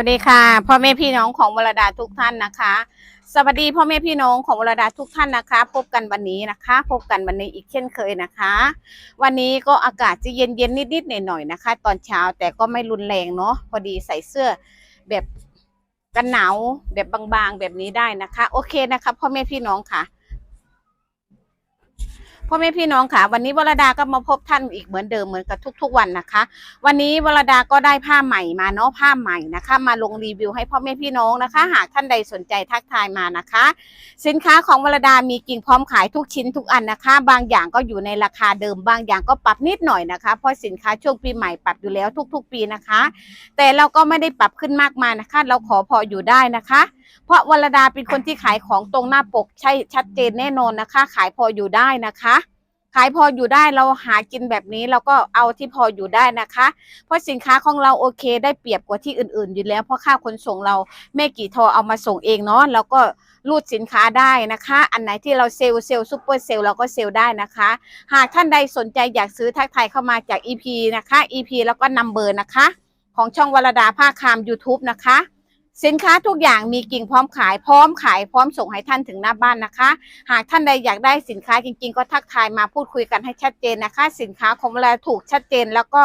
วัสดีค่ะพ่อแม่พี่น้องของวรดาทุกท่านนะคะ สวัสดีพ่อแม่พี่น้องของวรดาทุกท่านนะคะ พบกันวันนี้นะคะ พบกันวันนี้อีกเช่นเคยนะคะ วันนี้ก็อากาศจะเย็นเย็นนิดๆหน่อยๆนะคะ ตอนเช้าแต่ก็ไม่รุนแรงเนาะพอดีใส่เสื้อแบบกันหนาวแบบบางๆแบบนี้ได้นะคะ โอเคนะคะพ่อแม่พี่น้องค่ะ พ่อแม่พี่น้องค่ะ วันนี้วรดาก็มาพบท่านอีกเหมือนเดิมเหมือนกับทุก ๆ วันนะคะ วันนี้วรดาก็ได้ผ้าใหม่มาเนาะผ้าใหม่นะคะ มาลงรีวิวให้พ่อแม่พี่น้องนะคะ หากท่านใดสนใจทักทายมานะคะ สินค้าของวรดามีกิ่งพร้อมขายทุกชิ้นทุกอันนะคะ บางอย่างก็อยู่ในราคาเดิมบางอย่างก็ปรับนิดหน่อยนะคะเพราะสินค้าช่วงปีใหม่ปรับอยู่แล้วทุก ๆ ปีนะคะ แต่เราก็ไม่ได้ปรับขึ้นมากมายนะคะ เราขอพออยู่ได้นะคะ เพราะวรดาเป็นคนที่ขายของตรงหน้าปกใช่ชัดเจนแน่นอนนะคะ ขายพออยู่ได้นะคะ ขายพออยู่ได้เราหากินแบบนี้เราก็เอาที่พออยู่ได้นะคะ เพราะสินค้าของเราโอเค ได้เปรียบกว่าที่อื่น ๆ อยู่แล้ว เพราะค่าขนส่งเราแม่กี่ทรเอามาส่งเองเนาะแล้วก็รูดสินค้าได้นะคะ อันไหนที่เราเซลล์เซลล์ซูเปอร์เซลล์เราก็เซลล์ได้นะคะ หากท่านใดสนใจอยากซื้อทักทายเข้ามาจาก EP นะคะ EP แล้วก็นัมเบอร์นะคะ ของช่องวรดาภาคคาม YouTube นะคะ สินค้าทุกอย่างมีกิ่งพร้อมขายพร้อมขายพร้อมส่งให้ท่านถึงหน้าบ้านนะคะ หากท่านใดอยากได้สินค้าจริง ๆ ก็ทักทายมาพูดคุยกันให้ชัดเจนนะคะ สินค้าของเราถูกชัดเจน แล้วก็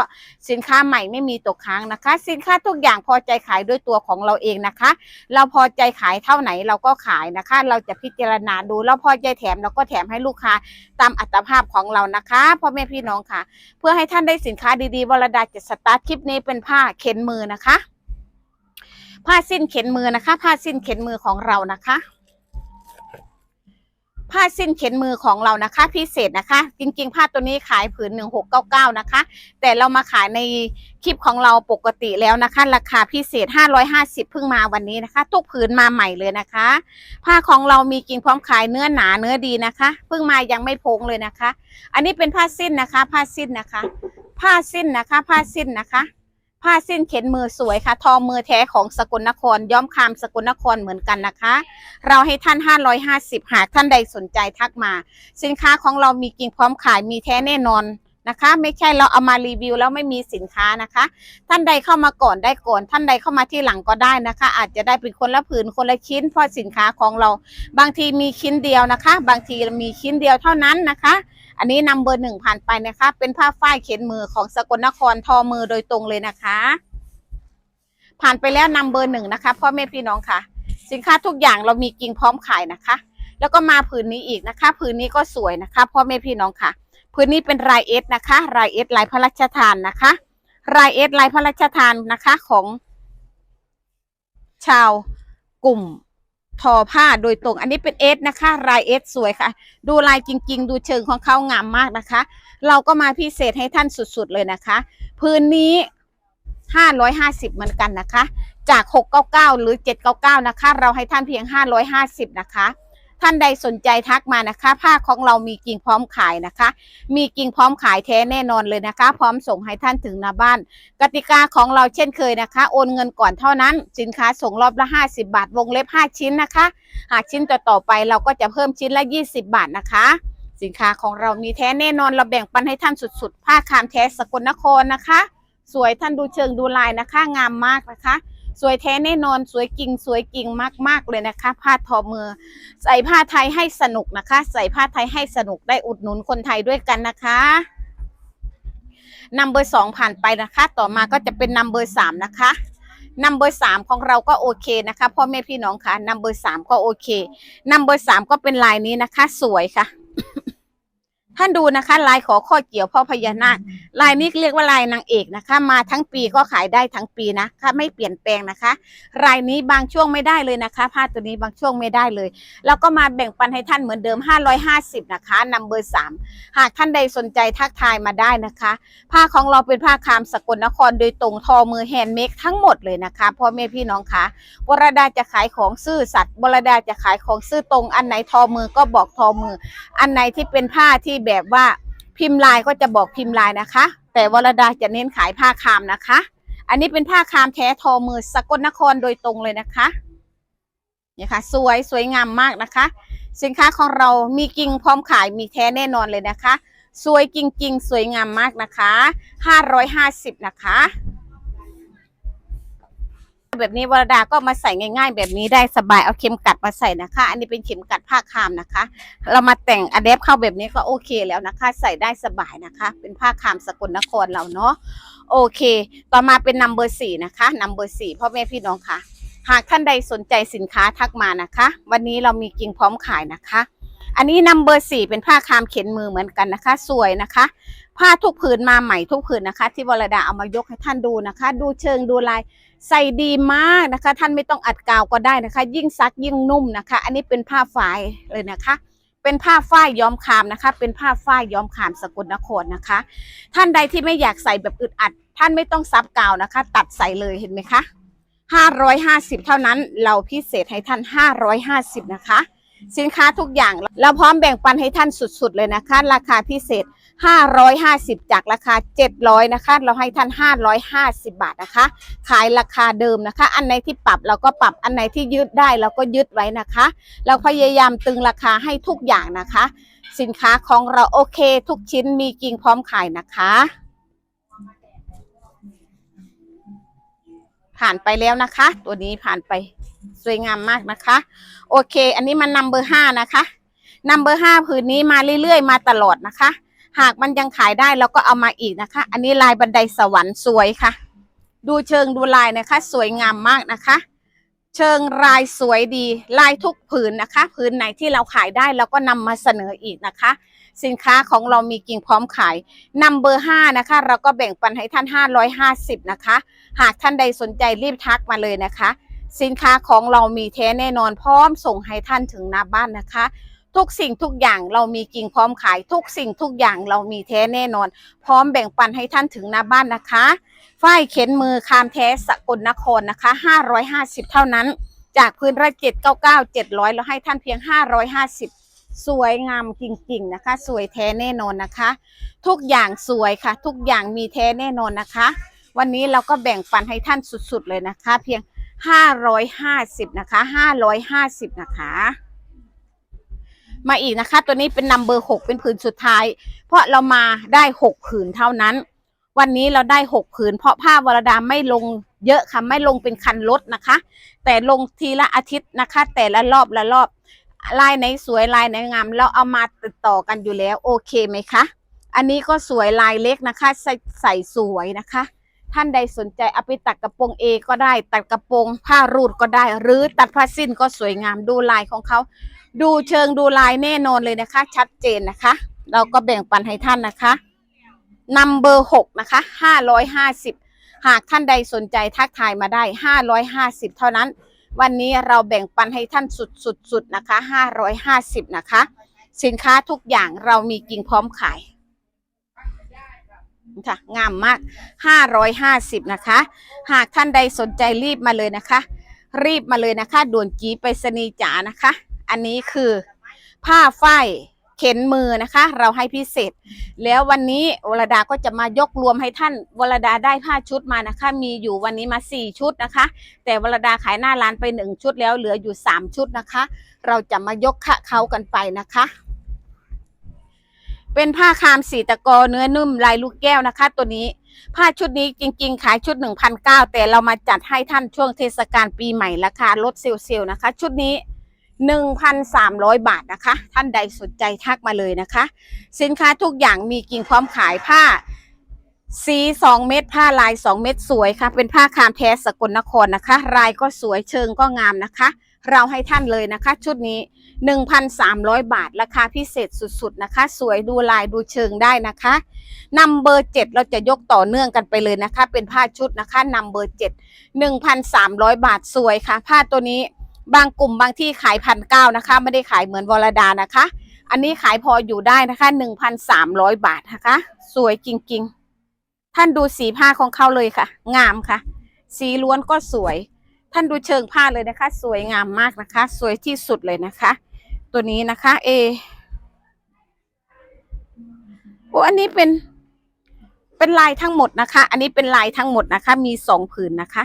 สินค้าใหม่ไม่มีตกค้างนะคะ สินค้าทุกอย่างพอใจขายด้วยตัวของเราเองนะคะ เราพอใจขายเท่าไหนเราก็ขายนะคะ เราจะพิจารณาดูแล้วพอใจแถมเราก็แถมให้ลูกค้าตามอัตภาพของเรานะคะพ่อแม่พี่น้องค่ะ เพื่อให้ท่านได้สินค้าดีๆวรดาจะสตาร์ทคลิปนี้เป็นผ้าเข็นมือนะคะ ผ้าสิ้นเข็นมือนะคะ ผ้าสิ้นเข็นมือของเรานะคะ ผ้าสิ้นเข็นมือของเรานะคะ พิเศษนะคะ จริงๆ ผ้าตัวนี้ขายผืนหนึ่งหกเก้าเก้านะคะ แต่เรามาขายในคลิปของเราปกติแล้วนะคะ ราคาพิเศษห้าร้อยห้าสิบเพิ่งมาวันนี้นะคะ ทุกผืนมาใหม่เลยนะคะ ผ้าของเรามีกิ่งพร้อมขายเนื้อหนาเนื้อดีนะคะ เพิ่งมายังไม่พงเลยนะคะ อันนี้เป็นผ้าสิ้นนะคะ ผ้าสิ้นนะคะ ผ้าสิ้นนะคะ ผ้าสิ้นนะคะ ผ้าสิ้นเข็นมือสวยค่ะทอมือแท้ของสกลนครย้อมคามสกลนครเหมือนกันนะคะ เราให้ท่าน 550 หากท่านใดสนใจทักมา สินค้าของเรามีกิ่งพร้อมขายมีแท้แน่นอนนะคะ ไม่ใช่เราเอามารีวิวแล้วไม่มีสินค้านะคะ ท่านใดเข้ามาก่อนได้ก่อน ท่านใดเข้ามาที่หลังก็ได้นะคะ อาจจะได้เป็นคนละผืนคนละชิ้นเพราะสินค้าของเรา บางทีมีชิ้นเดียวนะคะ บางทีมีชิ้นเดียวเท่านั้นนะคะ อันนี้นำเบอร์หนึ่งผ่านไปนะคะ เป็นผ้าฝ้ายเข็นมือของสกลนครทอมือโดยตรงเลยนะคะ ผ่านไปแล้วนำเบอร์หนึ่งนะคะพ่อแม่พี่น้องค่ะ สินค้าทุกอย่างเรามีกิ่งพร้อมขายนะคะ แล้วก็มาผืนนี้อีกนะคะ ผืนนี้ก็สวยนะคะพ่อแม่พี่น้องค่ะ ผืนนี้เป็นลายเอสนะคะลายเอสลายพระราชทานนะคะลายเอสลายพระราชทานนะคะของชาวกลุ่ม ทอผ้าโดยตรง อันนี้เป็นเอสนะคะ ลายเอสสวยค่ะ ดูลายจริง ๆ ดูเชิงของเขางามมากนะคะ เราก็มาพิเศษให้ท่านสุดๆเลยนะคะ พื้นนี้ห้าร้อยห้าสิบเหมือนกันนะคะ จากหกเก้าเก้าหรือเจ็ดเก้าเก้านะคะ เราให้ท่านเพียงห้าร้อยห้าสิบนะคะ ท่านใดสนใจทักมานะคะ ผ้าของเรามีกิ่งพร้อมขายนะคะ มีกิ่งพร้อมขายแท้แน่นอนเลยนะคะ พร้อมส่งให้ท่านถึงหน้าบ้าน กติกาของเราเช่นเคยนะคะ โอนเงินก่อนเท่านั้น สินค้าส่งรอบละ 50 บาท วงเล็บ 5 ชิ้นนะคะ หากชิ้นต่อต่อๆไปเราก็จะเพิ่มชิ้นละ 20 บาทนะคะ สินค้าของเรามีแท้แน่นอนเราแบ่งปันให้ท่านสุดๆ ผ้าคามแท้สกลนครนะคะ สวยท่านดูเชิงดูลายนะคะ งามมากนะคะ สวยแท้แน่นอนสวยกิ่งสวยกิ่งมาก ๆ เลยนะคะ ผ้าทอมือ ใส่ผ้าไทยให้สนุกนะคะ ใส่ผ้าไทยให้สนุกได้อุดหนุนคนไทยด้วยกันนะคะนัมเบอร์สองผ่านไปนะคะ ต่อมาก็จะเป็นนัมเบอร์สามนะคะนัมเบอร์สามของเราก็โอเคนะคะพ่อแม่พี่น้องค่ะนัมเบอร์สามก็โอเคนัมเบอร์สามก็เป็นลายนี้นะคะ สวยค่ะ ท่านดูนะคะลายขอข้อเกี่ยวพ่อพญานาคลายนี้เรียกว่าลายนางเอกนะคะ มาทั้งปีก็ขายได้ทั้งปีนะคะไม่เปลี่ยนแปลงนะคะรายนี้บางช่วงไม่ได้เลยนะคะ ผ้าตัวนี้บางช่วงไม่ได้เลย แล้วก็มาแบ่งปันให้ท่านเหมือนเดิม 550 นะคะนัมเบอร์สามหากท่านใดสนใจทักทายมาได้นะคะ ผ้าของเราเป็นผ้าคามสกลนครโดยตรงทอมือแฮนด์เมดทั้งหมดเลยนะคะพ่อแม่พี่น้องคะวรดาจะขายของซื่อสัตย์วรดาจะขายของซื่อตรงอันไหนทอมือก็บอกทอมือ อันไหนที่เป็นผ้าที่แบบว่าพิมพ์ลายก็จะบอกพิมพ์ลายนะคะ แต่วรดาจะเน้นขายผ้าคามนะคะ อันนี้เป็นผ้าคามแท้ทอมือสกลนครโดยตรงเลยนะคะนี่ค่ะ สวยสวยงามมากนะคะ สินค้าของเรามีกิ่งพร้อมขายมีแท้แน่นอนเลยนะคะ สวยจริงๆ สวยงามมากนะคะ 550 นะคะ แบบนี้วรดาก็มาใส่ง่าย ๆ แบบนี้ได้สบายเอาเข็มกัดมาใส่นะคะ อันนี้เป็นเข็มกัดผ้าคามนะคะ เรามาแต่งอะแดปเข้าแบบนี้ก็โอเคแล้วนะคะ ใส่ได้สบายนะคะ เป็นผ้าคามสกลนครเราเนาะโอเค ต่อมาเป็นนัมเบอร์สี่นะคะนัมเบอร์สี่พ่อแม่พี่น้องค่ะ หากท่านใดสนใจสินค้าทักมานะคะ วันนี้เรามีกิ่งพร้อมขายนะคะ อันนี้นัมเบอร์สี่เป็นผ้าคามเข็นมือเหมือนกันนะคะ สวยนะคะผ้าทุกผืนมาใหม่ทุกผืนนะคะ ที่วรดาเอามายกให้ท่านดูนะคะ ดูเชิงดูลาย ใส่ดีมากนะคะ ท่านไม่ต้องอัดกาวก็ได้นะคะ ยิ่งซักยิ่งนุ่มนะคะ อันนี้เป็นผ้าฝ้ายเลยนะคะ เป็นผ้าฝ้ายย้อมคามนะคะ เป็นผ้าฝ้ายย้อมคามสกลนครนะคะ ท่านใดที่ไม่อยากใส่แบบอึดอัด ท่านไม่ต้องซับกาวนะคะ ตัดใส่เลยเห็นไหมคะ550 เท่านั้นเราพิเศษให้ท่าน 550 นะคะ สินค้าทุกอย่างเราพร้อมแบ่งปันให้ท่านสุดๆเลยนะคะ ราคาพิเศษ 550 จากราคา 700 นะคะ เราให้ท่าน 550 บาทนะคะ ขายราคาเดิมนะคะ อันไหนที่ปรับเราก็ปรับอันไหนที่ยึดได้เราก็ยึดไว้นะคะ เราพยายามตึงราคาให้ทุกอย่างนะคะ สินค้าของเราโอเค ทุกชิ้นมีกิ่งพร้อมขายนะคะผ่านไปแล้วนะคะ ตัวนี้ผ่านไปสวยงามมากนะคะ โอเค อันนี้มันนัมเบอร์ห้านะคะนัมเบอร์ห้าผืนนี้มาเรื่อยๆ มาตลอดนะคะ หากมันยังขายได้เราก็เอามาอีกนะคะ อันนี้ลายบันไดสวรรค์สวยค่ะ ดูเชิงดูลายนะคะ สวยงามมากนะคะ เชิงลายสวยดี ลายทุกผืนนะคะ ผืนไหนที่เราขายได้เราก็นำมาเสนออีกนะคะ สินค้าของเรามีกิ่งพร้อมขายนัมเบอร์ห้านะคะ เราก็แบ่งปันให้ท่าน 550 นะคะ หากท่านใดสนใจรีบทักมาเลยนะคะ สินค้าของเรามีแท้แน่นอนพร้อมส่งให้ท่านถึงหน้าบ้านนะคะ ทุกสิ่งทุกอย่างเรามีกิ่งพร้อมขาย ทุกสิ่งทุกอย่างเรามีแท้แน่นอน พร้อมแบ่งปันให้ท่านถึงหน้าบ้านนะคะฝ้ายเข็นมือคามแท้สกลนครนะคะ 550 เท่านั้น จากพื้นละ799 700 เราให้ท่านเพียง 550สวยงามจริงๆนะคะ สวยแท้แน่นอนนะคะ ทุกอย่างสวยค่ะ ทุกอย่างมีแท้แน่นอนนะคะ วันนี้เราก็แบ่งปันให้ท่านสุดๆเลยนะคะ เพียง 550 นะคะ 550 นะคะ มาอีกนะคะ ตัวนี้เป็นนัมเบอร์6เป็นผืนสุดท้าย เพราะเรามาได้6ผืนเท่านั้น วันนี้เราได้6ผืน เพราะผ้าวรดาไม่ลงเยอะค่ะไม่ลงเป็นคันรถนะคะ แต่ลงทีละอาทิตย์นะคะ แต่ละรอบละรอบลายไหนสวยลายไหนงามเราเอามาติดต่อกันอยู่แล้ว โอเคไหมคะอันนี้ก็สวยลายเล็กนะคะใส่ใส่สวยนะคะ ท่านใดสนใจเอาไปตัดกระโปรงเอก็ได้ ตัดกระโปรงผ้ารูดก็ได้ หรือตัดผ้าสิ้นก็สวยงามดูลายของเขา ดูเชิงดูลายแน่นอนเลยนะคะ ชัดเจนนะคะ เราก็แบ่งปันให้ท่านนะคะนัมเบอร์หกนะคะห้าร้อยห้าสิบหากท่านใดสนใจทักทายมาได้ห้าร้อยห้าสิบเท่านั้น วันนี้เราแบ่งปันให้ท่านสุดๆๆนะคะห้าร้อยห้าสิบนะคะ สินค้าทุกอย่างเรามีกิ่งพร้อมขายค่ะงามมาก 550 นะคะ หากท่านใดสนใจรีบมาเลยนะคะ รีบมาเลยนะคะ ด่วนจีไปรษณีจ๋านะคะ อันนี้คือผ้าฝ้ายเข็นมือนะคะ เราให้พิเศษ แล้ววันนี้วรดาก็จะมายกรวมให้ท่านวรดาได้ผ้าชุดมานะคะ มีอยู่วันนี้มา 4 ชุดนะคะ แต่วรดาขายหน้าร้านไปหนึ่งชุดแล้วเหลืออยู่ 3 ชุดนะคะ เราจะมายกคะเขากันไปนะคะ เป็นผ้าคามสีตะกอเนื้อนุ่มลายลูกแก้วนะคะ ตัวนี้ผ้าชุดนี้จริง ๆ ขายชุด 1,900แต่เรามาจัดให้ท่านช่วงเทศกาลปีใหม่ราคาลดเซลล์ๆนะคะ ชุดนี้ 1,300 บาทนะคะ ท่านใดสนใจทักมาเลยนะคะ สินค้าทุกอย่างมีกิ่งพร้อมขายผ้า สี2เม็ดผ้าลาย2เม็ดสวยค่ะ เป็นผ้าคามแท้สกลนครนะคะ ลายก็สวยเชิงก็งามนะคะ เราให้ท่านเลยนะคะ ชุดนี้ 1,300 บาท ราคาพิเศษสุดๆนะคะ สวยดูลายดูเชิงได้นะคะนัมเบอร์เจ็ดเราจะยกต่อเนื่องกันไปเลยนะคะ เป็นผ้าชุดนะคะนัมเบอร์เจ็ด1,300 บาทสวยค่ะ ผ้าตัวนี้ บางกลุ่มบางที่ขายพันเก้านะคะ ไม่ได้ขายเหมือนวรดานะคะ อันนี้ขายพออยู่ได้นะคะ1,300บาทนะคะ สวยจริงๆ ท่านดูสีผ้าของเขาเลยค่ะ งามค่ะ สีล้วนก็สวย ท่านดูเชิงผ้าเลยนะคะ สวยงามมากนะคะ สวยที่สุดเลยนะคะ ตัวนี้นะคะเอโอ้อันนี้เป็นเป็นลายทั้งหมดนะคะ อันนี้เป็นลายทั้งหมดนะคะ มีสองผืนนะคะ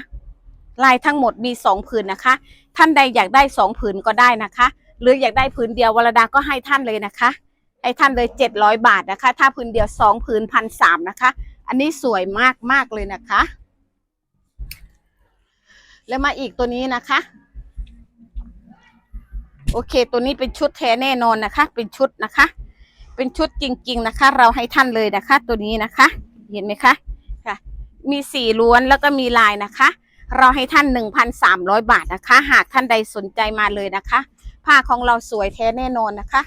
ลายทั้งหมดมีสองผืนนะคะ ท่านใดอยากได้สองผืนก็ได้นะคะ หรืออยากได้ผืนเดียววรดาก็ให้ท่านเลยนะคะให้ท่านเลยเจ็ดร้อยบาทนะคะ ถ้าผืนเดียวสองผืนพันสามนะคะ อันนี้สวยมากมากเลยนะคะ แล้วมาอีกตัวนี้นะคะ โอเค ตัวนี้เป็นชุดแท้แน่นอนนะคะ เป็นชุดนะคะ เป็นชุดจริง ๆนะคะ เราให้ท่านเลยนะคะ ตัวนี้นะคะ เห็นไหมคะค่ะ มีสีล้วนแล้วก็มีลายนะคะ เราให้ท่าน 1,300 บาทนะคะ หากท่านใดสนใจมาเลยนะคะ ผ้าของเราสวยแท้แน่นอนนะคะ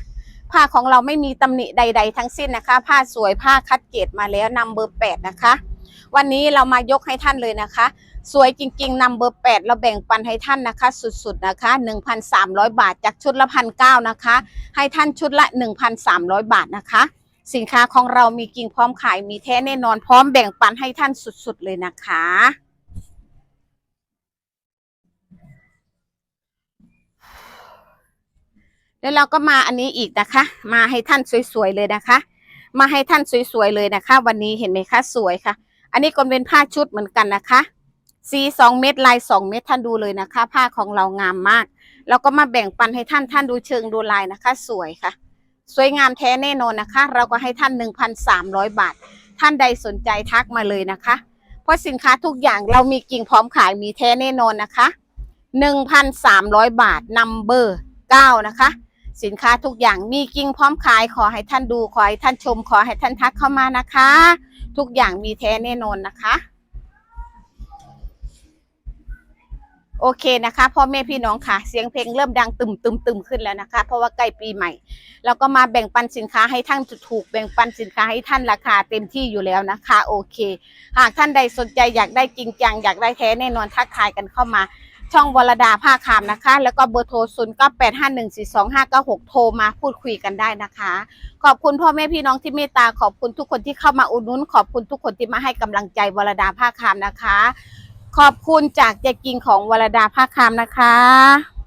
ผ้าของเราไม่มีตำหนิใด ๆ ทั้งสิ้นนะคะ ผ้าสวยผ้าคัดเกรดมาแล้วนำเบอร์แปดนะคะ วันนี้เรามายกให้ท่านเลยนะคะ สวยจริงๆนำเบอร์แปดเราแบ่งปันให้ท่านนะคะ สุดๆนะคะ 1,300 บาทจากชุดละพันเก้านะคะ ให้ท่านชุดละ 1,300 บาทนะคะสินค้าของเรามีกิ่งพร้อมขายมีแท้แน่นอนพร้อมแบ่งปันให้ท่านสุดๆเลยนะคะ แล้วเราก็มาอันนี้อีกนะคะ มาให้ท่านสวยๆเลยนะคะ มาให้ท่านสวยๆเลยนะคะ วันนี้เห็นไหมคะสวยค่ะ อันนี้ก็เป็นผ้าชุดเหมือนกันนะคะสีสองเม็ดลายสองเม็ดท่านดูเลยนะคะ ผ้าของเรางามมาก เราก็มาแบ่งปันให้ท่านท่านดูเชิงดูลายนะคะ สวยค่ะ สวยงามแท้แน่นอนนะคะ เราก็ให้ท่าน 1,300 บาท ท่านใดสนใจทักมาเลยนะคะ เพราะสินค้าทุกอย่างเรามีกิ่งพร้อมขายมีแท้แน่นอนนะคะ 1,300 บาทนัมเบอร์9นะคะ สินค้าทุกอย่างมีกิ่งพร้อมขายขอให้ท่านดูขอให้ท่านชม ขอให้ท่านทักเข้ามานะคะ ทุกอย่างมีแท้แน่นอนนะคะ โอเคนะคะพ่อแม่พี่น้องค่ะ เสียงเพลงเริ่มดังตึมตึมตึมขึ้นแล้วนะคะ เพราะว่าใกล้ปีใหม่เราก็มาแบ่งปันสินค้าให้ท่านถูกแบ่งปันสินค้าให้ท่านราคาเต็มที่อยู่แล้วนะคะ โอเค หากท่านใดสนใจอยากได้จริงจังอยากได้แท้แน่นอนทักทายกันเข้ามา ช่องวรดาผ้าคามนะคะ แล้วก็เบอร์โทรซุนก็แปดห้าหนึ่งสี่สองห้าเก้าหกโทรมาพูดคุยกันได้นะคะ ขอบคุณพ่อแม่พี่น้องที่เมตตาขอบคุณทุกคนที่เข้ามาอุดหนุนขอบคุณทุกคนที่มาให้กำลังใจวรดาผ้าคามนะคะ ขอบคุณจากเจกิงของวรดาผ้าคามนะคะ